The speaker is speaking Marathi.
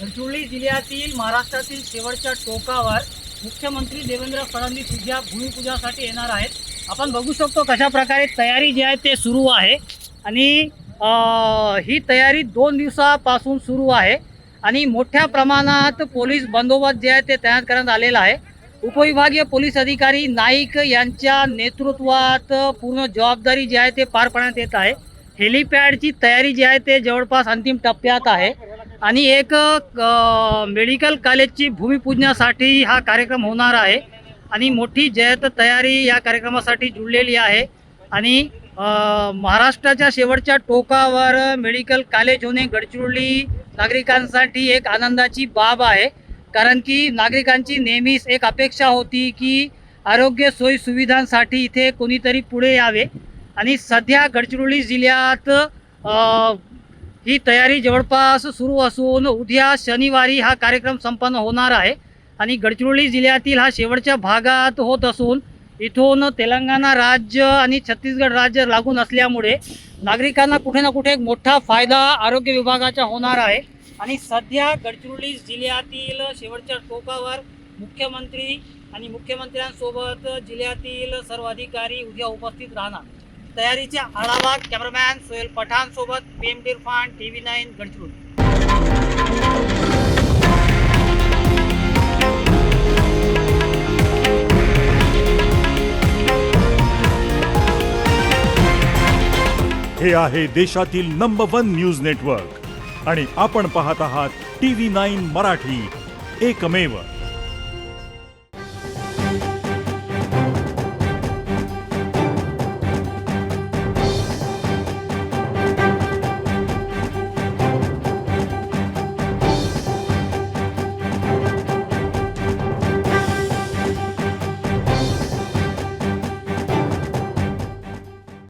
गडचिरोली जिल्ह्यातील महाराष्ट्रातील शेवटच्या टोकावर मुख्यमंत्री देवेंद्र फडणवीस उद्या भूमिपूजासाठी येणार आहेत. आपण बघू शकतो कशा प्रकारे तयारी जी आहे ते सुरू आहे. आणि ही तयारी दोन दिवसापासून सुरू आहे. आणि मोठ्या प्रमाणात पोलीस बंदोबस्त जे आहे ते तयार करण्यात आलेला आहे. उपविभागीय पोलीस अधिकारी नाईक यांच्या नेतृत्वात पूर्ण जबाबदारी जी आहे ते पार पाडण्यात येत आहे. हेलिपॅडची तयारी जी आहे ते जवळपास अंतिम टप्प्यात आहे. आणि एक मेडिकल कॉलेजची भूमिपूजनासाठी हा कार्यक्रम होणार आहे. आणि मोठी जयत तयारी या कार्यक्रमासाठी जुळलेली आहे. आणि महाराष्ट्राच्या शेवटच्या टोकावर मेडिकल कॉलेज होणे गडचिरोली नागरिकांसाठी एक आनंदाची बाब आहे. कारण की नागरिकांची नेहमीच एक अपेक्षा होती की आरोग्य सोयी सुविधांसाठी इथे कोणीतरी पुढे यावे. आणि सध्या गडचिरोली जिल्ह्यात ही तयारी जवळपास सुरू असून उद्या शनिवारी हा कार्यक्रम संपन्न होणार आहे. आणि गडचिरोली जिल्ह्यातील हा शेवटच्या भागात होत असून इथून तेलंगणा राज्य आणि छत्तीसगड राज्य लागून असल्यामुळे नागरिकांना कुठे ना कुठे एक मोठा फायदा आरोग्य विभागाचा होणार आहे. आणि सध्या गडचिरोली जिल्ह्यातील शेवटच्या टोकावर मुख्यमंत्री आणि मुख्यमंत्र्यांसोबत जिल्ह्यातील सर्व अधिकारी उद्या उपस्थित राहणार. तयारीचा आढावा कॅमेरामॅन सोहेल पठाण सोबत PM Irfan T V nine Gadchiroli. हे आहे देशातील नंबर वन न्यूज नेटवर्क आणि आपण पाहत आहात टी व्ही नाईन मराठी. एकमेव